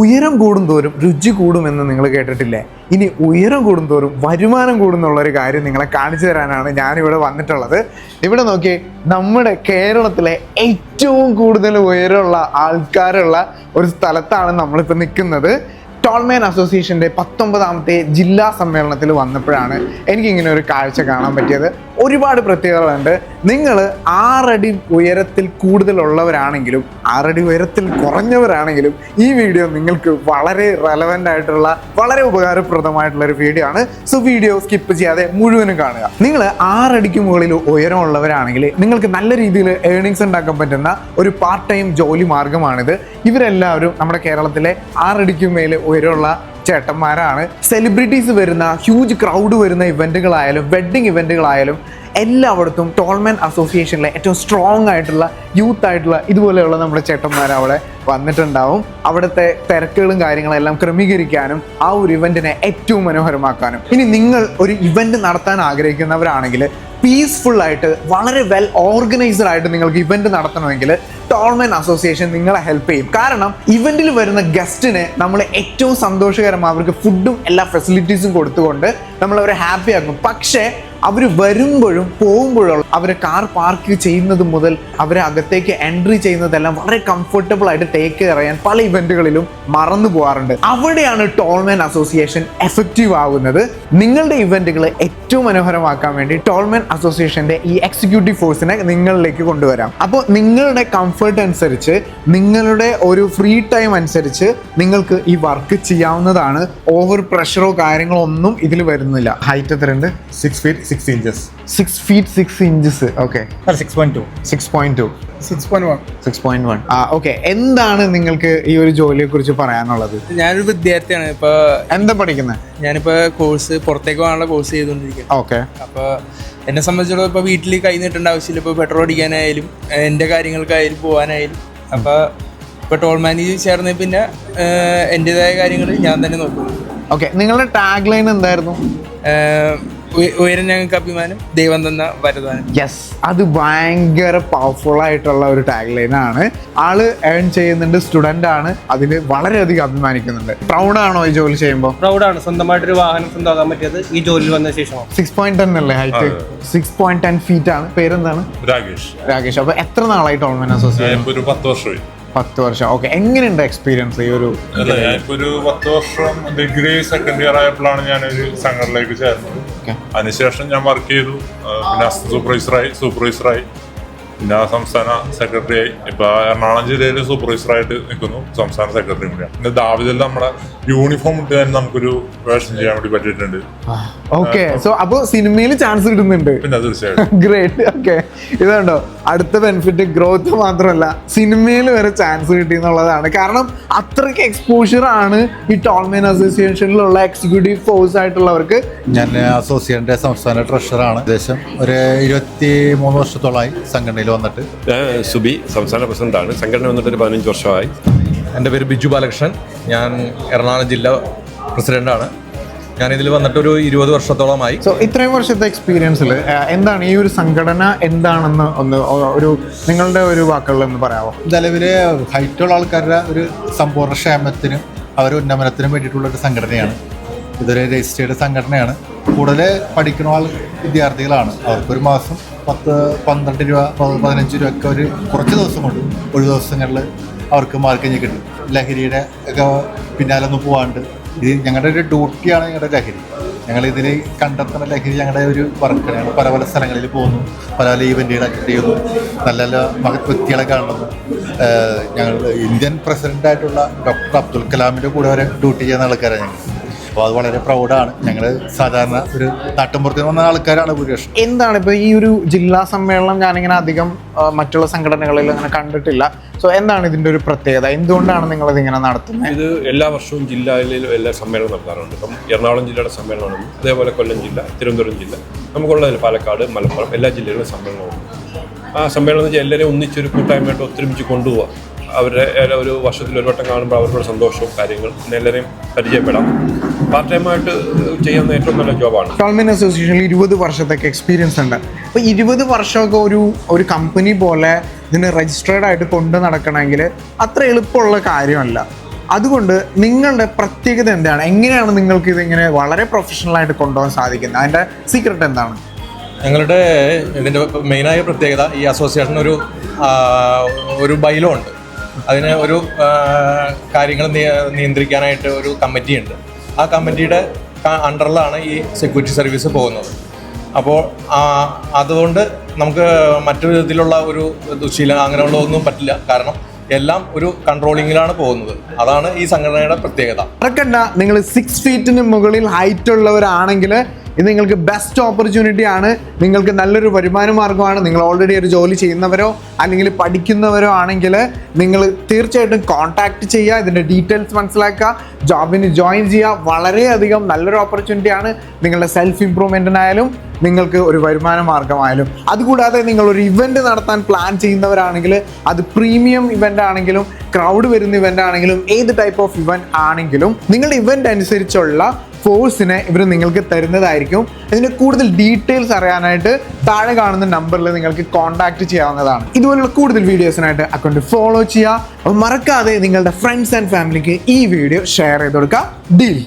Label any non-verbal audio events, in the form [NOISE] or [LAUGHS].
ഉയരം കൂടുന്തോറും രുചി കൂടുമെന്ന് നിങ്ങൾ കേട്ടിട്ടില്ലേ? ഇനി ഉയരം കൂടുന്തോറും വരുമാനം കൂടുന്നുള്ള ഒരു കാര്യം നിങ്ങളെ കാണിച്ചു തരാനാണ് ഞാനിവിടെ വന്നിട്ടുള്ളത്. ഇവിടെ നോക്കി നമ്മുടെ കേരളത്തിലെ ഏറ്റവും കൂടുതൽ ഉയരമുള്ള ആൾക്കാരുള്ള ഒരു സ്ഥലത്താണ് നമ്മളിപ്പോൾ നിൽക്കുന്നത്. ടോൾമേൻ അസോസിയേഷന്റെ പത്തൊമ്പതാമത്തെ ജില്ലാ സമ്മേളനത്തിൽ വന്നപ്പോഴാണ് എനിക്കിങ്ങനെ ഒരു കാഴ്ച കാണാൻ പറ്റിയത്. ഒരുപാട് പ്രത്യേകതകളുണ്ട്. നിങ്ങൾ ആറടി ഉയരത്തിൽ കൂടുതലുള്ളവരാണെങ്കിലും ആറടി ഉയരത്തിൽ കുറഞ്ഞവരാണെങ്കിലും ഈ വീഡിയോ നിങ്ങൾക്ക് വളരെ റെലവന്റ് ആയിട്ടുള്ള വളരെ ഉപകാരപ്രദമായിട്ടുള്ള ഒരു വീഡിയോ ആണ്. സോ വീഡിയോ സ്കിപ്പ് ചെയ്യാതെ മുഴുവനും കാണുക. നിങ്ങൾ ആറടിക്ക് മുകളിൽ ഉയരമുള്ളവരാണെങ്കിൽ നിങ്ങൾക്ക് നല്ല രീതിയിൽ ഏർണിങ്സ് ഉണ്ടാക്കാൻ പറ്റുന്ന ഒരു പാർട്ട് ടൈം ജോലി മാർഗമാണിത്. ഇവരെല്ലാവരും നമ്മുടെ കേരളത്തിലെ ആറടിക്ക് മേലെ ഉയരമുള്ള ചേട്ടന്മാരാണ്. സെലിബ്രിറ്റീസ് വരുന്ന ഹ്യൂജ് ക്രൗഡ് വരുന്ന ഇവന്റുകളായാലും വെഡ്ഡിങ് ഇവന്റുകളായാലും എല്ലായിടത്തും ടോൾമെൻ അസോസിയേഷനിലെ ഏറ്റവും സ്ട്രോങ് ആയിട്ടുള്ള യൂത്ത് ആയിട്ടുള്ള ഇതുപോലെയുള്ള നമ്മുടെ ചേട്ടന്മാർ അവിടെ വന്നിട്ടുണ്ടാവും. അവിടുത്തെ തിരക്കുകളും കാര്യങ്ങളെല്ലാം ക്രമീകരിക്കാനും ആ ഒരു ഇവന്റിനെ ഏറ്റവും മനോഹരമാക്കാനും. ഇനി നിങ്ങൾ ഒരു ഇവന്റ് നടത്താൻ ആഗ്രഹിക്കുന്നവരാണെങ്കിൽ പീസ്ഫുൾ ആയിട്ട് വളരെ വെൽ ഓർഗനൈസ്ഡ് ആയിട്ട് നിങ്ങൾക്ക് ഇവന്റ് നടത്തണമെങ്കിൽ ടോൾമെൻ അസോസിയേഷൻ നിങ്ങളെ ഹെൽപ്പ് ചെയ്യും. കാരണം ഇവന്റിൽ വരുന്ന ഗസ്റ്റിന് നമ്മൾ ഏറ്റവും സന്തോഷകരം അവർക്ക് ഫുഡും എല്ലാ ഫെസിലിറ്റീസും കൊടുത്തുകൊണ്ട് നമ്മൾ അവരെ ഹാപ്പി ആക്കും. പക്ഷേ അവർ വരുമ്പോഴും പോകുമ്പോഴും അവർ കാർ പാർക്ക് ചെയ്യുന്നത് മുതൽ അവരെ അകത്തേക്ക് എൻട്രി ചെയ്യുന്നതെല്ലാം വളരെ കംഫർട്ടബിൾ ആയിട്ട് ടേക്ക് ചെയ്യാൻ പല ഇവന്റുകളിലും മറന്നു പോകാറുണ്ട്. അവിടെയാണ് ടോൾമാൻ അസോസിയേഷൻ എഫക്റ്റീവ് ആകുന്നത് നിങ്ങളുടെ ഇവന്റുകൾ ഏറ്റവും മനോഹരമാക്കാൻ വേണ്ടി ടോൾമാൻ അസോസിയേഷന്റെ ഈ എക്സിക്യൂട്ടീവ് ഫോഴ്സിനെ നിങ്ങളിലേക്ക് കൊണ്ടുവരാം. അപ്പോൾ നിങ്ങളുടെ കംഫർട്ട് അനുസരിച്ച് നിങ്ങളുടെ ഒരു ഫ്രീ ടൈം അനുസരിച്ച് നിങ്ങൾക്ക് ഈ വർക്ക് ചെയ്യാവുന്നതാണ്. ഓവർ പ്രഷറോ കാര്യങ്ങളോ ഒന്നും ഇതിൽ വരുന്നില്ല. ഹൈറ്റ് എത്ര ഉണ്ട് six feet six inches six feet six inches okay six point two six point two six point one six point one ആ ഓക്കെ എന്താണ് നിങ്ങൾക്ക് ഈ ഒരു ജോലിയെ കുറിച്ച് പറയാനുള്ളത്? ഞാനൊരു വിദ്യാർത്ഥിയാണ്. ഇപ്പൊ എന്താ പഠിക്കുന്നത് ഞാനിപ്പോ കോഴ്സ് പുറത്തേക്ക് പോകാനുള്ള കോഴ്സ് ചെയ്തുകൊണ്ടിരിക്കുകയാണ് ഓക്കെ അപ്പൊ എന്നെ സംബന്ധിച്ചിടത്തോളം ഇപ്പൊ വീട്ടിൽ കൈ നീട്ടേണ്ട ആവശ്യമില്ല. ഇപ്പൊ പെട്രോൾ അടിക്കാനായാലും എന്റെ കാര്യങ്ങൾക്കായാലും പോകാനായാലും. അപ്പൊ ഇപ്പൊ ടോൾ മാനേജ് ചേർന്ന് പിന്നെ എന്റേതായ കാര്യങ്ങൾ ഞാൻ തന്നെ നോക്കുന്നു. ഓക്കെ നിങ്ങളുടെ ടാഗ് ലൈൻ എന്തായിരുന്നു ഉയരം ഞങ്ങൾക്ക് അഭിമാനം ദൈവം തന്ന വരദാനം. യെസ് അത് ഭയങ്കര പവർഫുൾ ആയിട്ടുള്ള ഒരു ടാഗ് ലൈൻ ആണ്. ആൾ ഏൺ ചെയ്യുന്നുണ്ട് സ്റ്റുഡന്റ് ആണ്. അതിന് വളരെയധികം അഭിമാനിക്കുന്നുണ്ട്. പ്രൗഡ് ആണോ ഈ ജോലി ചെയ്യുമ്പോൾ പ്രൗഡാണ് സ്വന്തമായിട്ടൊരു വാഹനം സ്വന്തമാക്കാൻ പറ്റിയത് ഈ ജോലിയിൽ വന്ന ശേഷമാണ്. സിക്സ് പോയിന്റ് ടെൻ അല്ലേ height six point ten feet ആണ്. പേരെന്താണ്? രാകേഷ്. രാകേഷ്. അപ്പൊ എത്ര നാളായിട്ട് ഓൺലൈൻ അസോസിയേഷൻ ഒരു പത്ത് വർഷമായി. പത്ത് വർഷം. ഓക്കെ എങ്ങനെയുണ്ട് എക്സ്പീരിയൻസ് ഈ ഒരു ഒരു പത്ത് വർഷം ഡിഗ്രി സെക്കൻഡ് ഇയർ ആയപ്പോഴാണ് ഞാനൊരു സംഘടനയിലേക്ക് ചേർന്നത്. അതിനുശേഷം ഞാൻ വർക്ക് ചെയ്തു. പിന്നെ സൂപ്പർവൈസറായി സൂപ്പർവൈസറായി പിന്നെ സംസ്ഥാന സെക്രട്ടറി ആയി. ഇപ്പൊ എറണാകുളം ജില്ലയിൽ സൂപ്പർവൈസറായിട്ട് നിൽക്കുന്നു. സംസ്ഥാന സെക്രട്ടറി കൂടിയാണ്. പിന്നെ ദാവിദിൽ നമ്മുടെ യൂണിഫോം ഇട്ട് തന്നെ നമുക്കൊരു വേഷം ചെയ്യാൻ വേണ്ടി പറ്റിയിട്ടുണ്ട്. ഓക്കെ. സോ അപ്പൊ സിനിമയിൽ ചാൻസ് കിട്ടുന്നുണ്ട്. പിന്നെ തീർച്ചയായിട്ടും. [LAUGHS] ഗ്രേറ്റ് ഓക്കെ ഇതുണ്ടോ? അടുത്ത ബെനിഫിറ്റ് ഗ്രോത്ത് മാത്രമല്ല സിനിമയിൽ വരെ ചാൻസ് കിട്ടി എന്നുള്ളതാണ് കാരണം അത്രയ്ക്ക് എക്സ്പോഷർ ആണ് ഈ ടോൾമെൻ അസോസിയേഷനിലുള്ള എക്സിക്യൂട്ടീവ് ഫോഴ്സ് ആയിട്ടുള്ളവർക്ക്. ഞാൻ അസോസിയേഷന്റെ സംസ്ഥാന ട്രഷറാണ് ഏകദേശം ഒരു ഇരുപത്തി മൂന്ന് വർഷത്തോളമായി സംഘടനയിൽ വന്നിട്ട്. സുബി സംസ്ഥാന പ്രസിഡന്റാണ് സംഘടന വന്നിട്ട് ഒരു പതിനഞ്ച് വർഷമായി. എന്റെ പേര് ബിജു ബാലകൃഷ്ണൻ. ഞാൻ എറണാകുളം ജില്ലാ പ്രസിഡന്റാണ് ഞാൻ ഇതിൽ വന്നിട്ട് ഒരു ഇരുപത് വർഷത്തോളമായി. സോ ഇത്രയും വർഷത്തെ എക്സ്പീരിയൻസിൽ എന്താണ് ഈ ഒരു സംഘടന എന്താണെന്ന് ഒന്ന് ഒരു നിങ്ങളുടെ ഒരു വാക്കുകളിൽ ഒന്ന് പറയാമോ നിലവിൽ ഹൈറ്റുള്ള ആൾക്കാരുടെ ഒരു സമ്പൂർണ ക്ഷേമത്തിനും അവരുടെ ഉന്നമനത്തിനും വേണ്ടിയിട്ടുള്ള ഒരു സംഘടനയാണ്. ഇതൊരു രജിസ്റ്റേർഡ് സംഘടനയാണ്. കൂടുതൽ പഠിക്കുന്ന ആൾ വിദ്യാർത്ഥികളാണ്. അവർക്കൊരു മാസം പത്ത് പന്ത്രണ്ട് രൂപ പതിനഞ്ച് രൂപ ഒക്കെ ഒരു കുറച്ച് ദിവസം കൊണ്ട് ഒരു ദിവസങ്ങളിൽ അവർക്ക് മാർക്കഞ്ഞ് കിട്ടും. ലഹരിയുടെ ഒക്കെ പിന്നാലെ ഒന്ന് പോവാണ്ട് ഇത് ഞങ്ങളുടെ ഒരു ഡ്യൂട്ടിയാണ് ഞങ്ങളുടെ ലഹരി. ഞങ്ങൾ ഇതിൽ കണ്ടെത്തുന്ന ലഹരി ഞങ്ങളുടെ ഒരു വർക്കാണ് ഞങ്ങൾ പല പല സ്ഥലങ്ങളിൽ പോകുന്നു പല പല ഈവന്റുകൾ അറ്റൻഡ് ചെയ്യുന്നു നല്ല നല്ല മഹത് വ്യക്തികളെ കാണുന്നു. ഞങ്ങൾ ഇന്ത്യൻ പ്രസിഡന്റായിട്ടുള്ള ഡോക്ടർ അബ്ദുൽ കലാമിന്റെ കൂടെ വരെ ഡ്യൂട്ടി ചെയ്യുന്ന ആൾക്കാരാണ് ഞങ്ങൾ. അപ്പോൾ അത് വളരെ പ്രൗഡാണ് ഞങ്ങൾ സാധാരണ ഒരു നാട്ടുമ്പുറത്തിൽ നിന്ന് വന്ന ആൾക്കാരാണ് ഭൂരിപക്ഷം. എന്താണ് ഇപ്പോൾ ഈ ഒരു ജില്ലാ സമ്മേളനം ഞാനിങ്ങനെ അധികം മറ്റുള്ള സംഘടനകളിൽ അങ്ങനെ കണ്ടിട്ടില്ല. സോ എന്താണ് ഇതിന്റെ ഒരു പ്രത്യേകത? എന്തുകൊണ്ടാണ് നിങ്ങൾ ഇതിങ്ങനെ നടത്തുന്നത്? ഇത് എല്ലാ വർഷവും ജില്ലയിലും എല്ലാ സമ്മേളനം നടത്താറുണ്ട്. ഇപ്പം എറണാകുളം ജില്ലയുടെ സമ്മേളനമാണ്. അതേപോലെ കൊല്ലം ജില്ല തിരുവനന്തപുരം ജില്ല നമുക്കുള്ള പാലക്കാട് മലപ്പുറം എല്ലാ ജില്ലകളിലും സമ്മേളനമുണ്ട്. ആ സമ്മേളനം വെച്ചാൽ എല്ലാവരെയും ഒന്നിച്ചൊരു കൂട്ടായ്മയായിട്ട് ഒത്തൊരുമിച്ച് കൊണ്ടുപോകാം അവരുടെ ഒരു വർഷത്തിൽ ഒരു വട്ടം കാണുമ്പോൾ അവരുടെ സന്തോഷവും കാര്യങ്ങളും പിന്നെ എല്ലാവരെയും പരിചയപ്പെടാം. പാർട്ട് ടൈമായിട്ട് ചെയ്യുന്ന ഏറ്റവും നല്ല ജോബാണ്. ടോൾമെൻ അസോസിയേഷനിൽ ഇരുപത് വർഷത്തൊക്കെ എക്സ്പീരിയൻസ് ഉണ്ട്. അപ്പോൾ ഇരുപത് വർഷമൊക്കെ ഒരു ഒരു കമ്പനി പോലെ ഇതിന് രജിസ്റ്റേർഡ് ആയിട്ട് കൊണ്ടു നടക്കണമെങ്കിൽ അത്ര എളുപ്പമുള്ള കാര്യമല്ല. അതുകൊണ്ട് നിങ്ങളുടെ പ്രത്യേകത എന്താണ്? എങ്ങനെയാണ് നിങ്ങൾക്ക് ഇതിങ്ങനെ വളരെ പ്രൊഫഷണൽ ആയിട്ട് കൊണ്ടുപോകാൻ സാധിക്കുന്നത്? അതിന്റെ സീക്രട്ട് എന്താണ്? ഞങ്ങളുടെ ഇതിന്റെ മെയിനായ പ്രത്യേകത ഈ അസോസിയേഷൻ ഒരു ഒരു ബൈലോ ഉണ്ട്. അതിന് ഒരു കാര്യങ്ങൾ നിയന്ത്രിക്കാനായിട്ട് ഒരു കമ്മിറ്റി ഉണ്ട് ആ കമ്മിറ്റിയുടെ അണ്ടറിലാണ് ഈ സെക്യൂരിറ്റി സർവീസ് പോകുന്നത്. അപ്പോൾ അതുകൊണ്ട് നമുക്ക് മറ്റു വിധത്തിലുള്ള ഒരു ദുശീലം അങ്ങനെയുള്ള ഒന്നും പറ്റില്ല. കാരണം എല്ലാം ഒരു കൺട്രോളിങ്ങിലാണ് പോകുന്നത്. അതാണ് ഈ സംഘടനയുടെ പ്രത്യേകത. മറക്കണ്ട. നിങ്ങൾ സിക്സ് ഫീറ്റിന് മുകളിൽ ഹൈറ്റ് ഉള്ളവരാണെങ്കിൽ ഇത് നിങ്ങൾക്ക് ബെസ്റ്റ് ഓപ്പർച്യൂണിറ്റി ആണ്. നിങ്ങൾക്ക് നല്ലൊരു വരുമാന മാർഗമാണ്. നിങ്ങൾ ഓൾറെഡി ഒരു ജോലി ചെയ്യുന്നവരോ അല്ലെങ്കിൽ പഠിക്കുന്നവരോ ആണെങ്കിൽ നിങ്ങൾ തീർച്ചയായിട്ടും കോൺടാക്ട് ചെയ്യുക. ഇതിന്റെ ഡീറ്റെയിൽസ് മനസ്സിലാക്കുക. ജോബിന് ജോയിൻ ചെയ്യുക. വളരെയധികം നല്ലൊരു ഓപ്പർച്യൂണിറ്റി ആണ്. നിങ്ങളുടെ സെൽഫ് ഇമ്പ്രൂവ്മെന്റിനായാലും നിങ്ങൾക്ക് ഒരു വരുമാന മാർഗമായാലും അതുകൂടാതെ നിങ്ങൾ ഒരു ഇവന്റ് നടത്താൻ പ്ലാൻ ചെയ്യുന്നവരാണെങ്കിൽ അത് പ്രീമിയം ഇവന്റ് ആണെങ്കിലും ക്രൗഡ് വരുന്ന ഇവന്റ് ആണെങ്കിലും ഏത് ടൈപ്പ് ഓഫ് ഇവന്റ് ആണെങ്കിലും നിങ്ങളുടെ ഇവന്റ് അനുസരിച്ചുള്ള ഫോഴ്സിനെ ഇവർ നിങ്ങൾക്ക് തരുന്നതായിരിക്കും. ഇതിന് കൂടുതൽ ഡീറ്റെയിൽസ് അറിയാനായിട്ട് താഴെ കാണുന്ന നമ്പറിൽ നിങ്ങൾക്ക് കോൺടാക്ട് ചെയ്യാവുന്നതാണ്. ഇതുപോലുള്ള കൂടുതൽ വീഡിയോസിനായിട്ട് അക്കൗണ്ട് ഫോളോ ചെയ്യുക. അപ്പോൾ മറക്കാതെ നിങ്ങളുടെ ഫ്രണ്ട്സ് ആൻഡ് ഫാമിലിക്ക് ഈ വീഡിയോ ഷെയർ ചെയ്ത് കൊടുക്കുക. ഡീൽ